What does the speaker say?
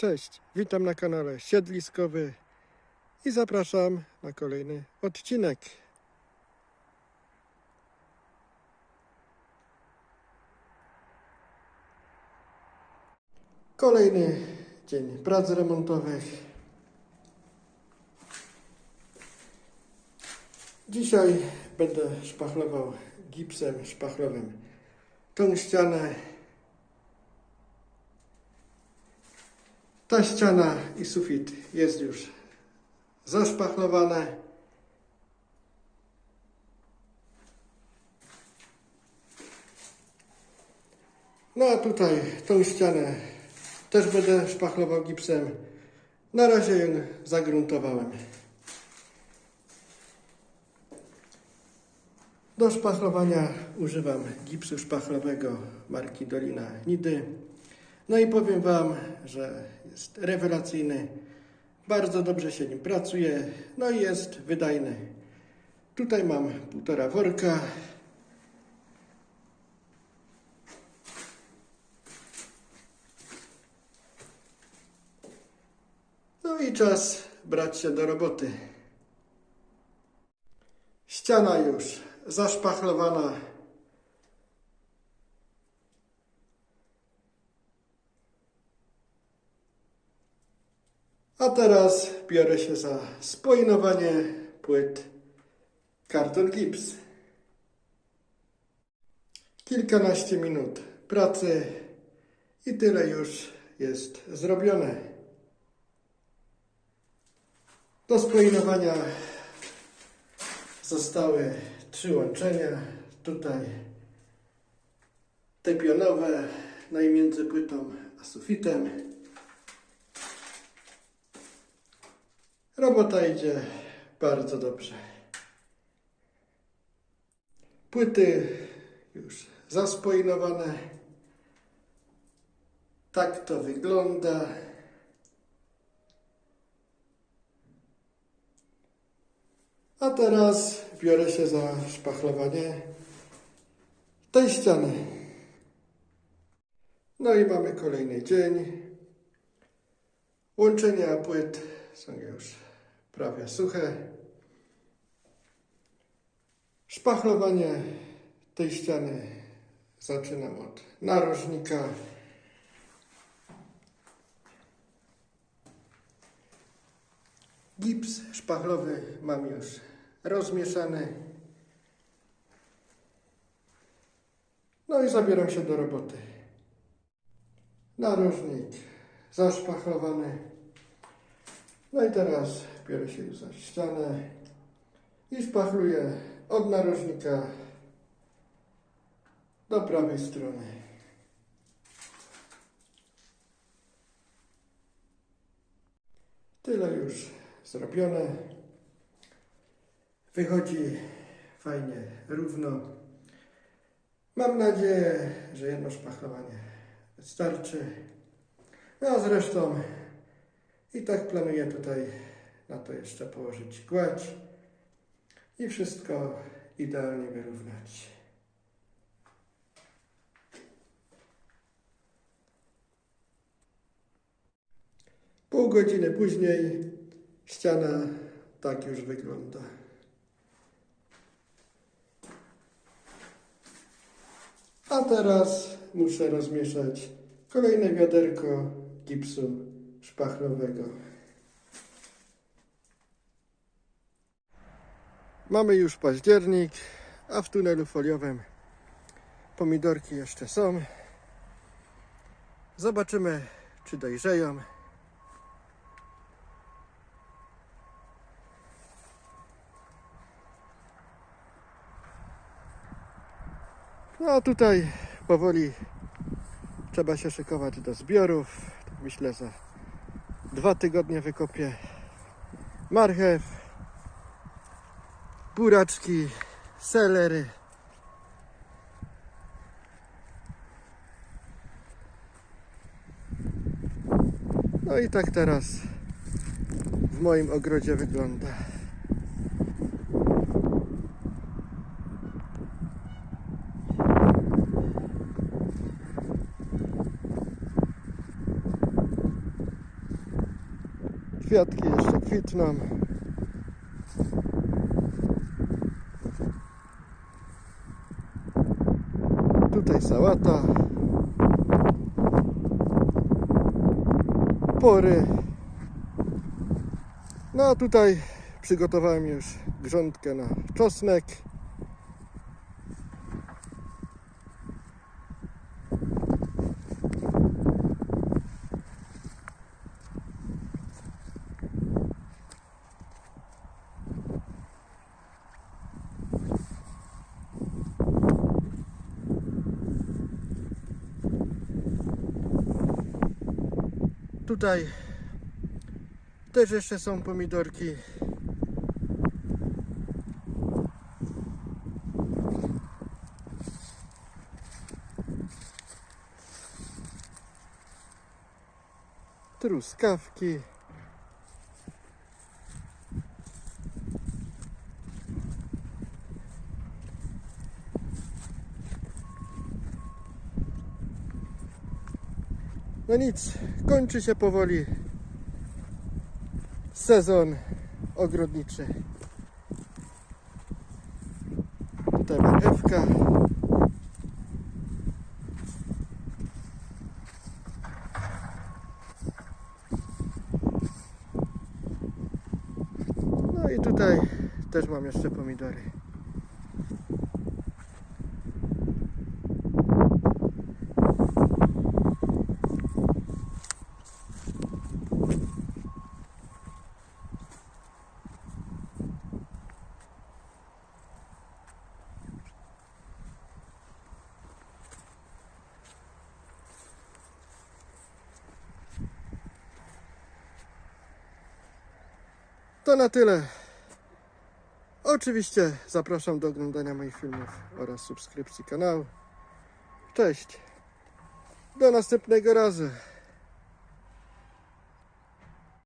Cześć, witam na kanale Siedliskowy i zapraszam na kolejny odcinek. Kolejny dzień prac remontowych. Dzisiaj będę szpachlował gipsem szpachlowym tą ścianę. Ta ściana i sufit jest już zaszpachlowane. No a tutaj tą ścianę też będę szpachlował gipsem. Na razie ją zagruntowałem. Do szpachlowania używam gipsu szpachlowego marki Dolina Nidy. No i powiem Wam, że jest rewelacyjny. Bardzo dobrze się nim pracuje. No i jest wydajny. Tutaj mam półtora worka. No i czas brać się do roboty. Ściana już zaszpachlowana. A teraz biorę się za spojnowanie płyt karton gips. Kilkanaście minut pracy i tyle już jest zrobione. Do spojnowania zostały trzy łączenia. Tutaj te pionowe, no płytą a sufitem. Robota idzie bardzo dobrze. Płyty już zaspoinowane. Tak to wygląda. A teraz biorę się za szpachlowanie tej ściany. No i mamy kolejny dzień. Łączenia płyt są już prawie suche. Szpachlowanie tej ściany zaczynam od narożnika. Gips szpachlowy mam już rozmieszany. No i zabieram się do roboty. Narożnik zaszpachlowany. No i teraz biorę się za ścianę i szpachluję od narożnika do prawej strony. Tyle już zrobione. Wychodzi fajnie, równo. Mam nadzieję, że jedno szpachlowanie wystarczy. No a zresztą i tak planuję tutaj na to jeszcze położyć gładź i wszystko idealnie wyrównać. Pół godziny później ściana tak już wygląda. A teraz muszę rozmieszać kolejne wiaderko gipsu szpachlowego. Mamy już październik, a w tunelu foliowym pomidorki jeszcze są. Zobaczymy, czy dojrzeją. No tutaj powoli trzeba się szykować do zbiorów. Myślę, że dwa tygodnie wykopię marchew, buraczki, selery. No i tak teraz w moim ogrodzie wygląda. Kwiatki jeszcze kwitną. Tutaj sałata. Pory. No a tutaj przygotowałem już grządkę na czosnek. Tutaj też jeszcze są pomidorki. Truskawki. No nic, kończy się powoli sezon ogrodniczy. Tutaj marchewka. No i tutaj też mam jeszcze pomidory. To na tyle. Oczywiście zapraszam do oglądania moich filmów oraz subskrypcji kanału. Cześć. Do następnego razu.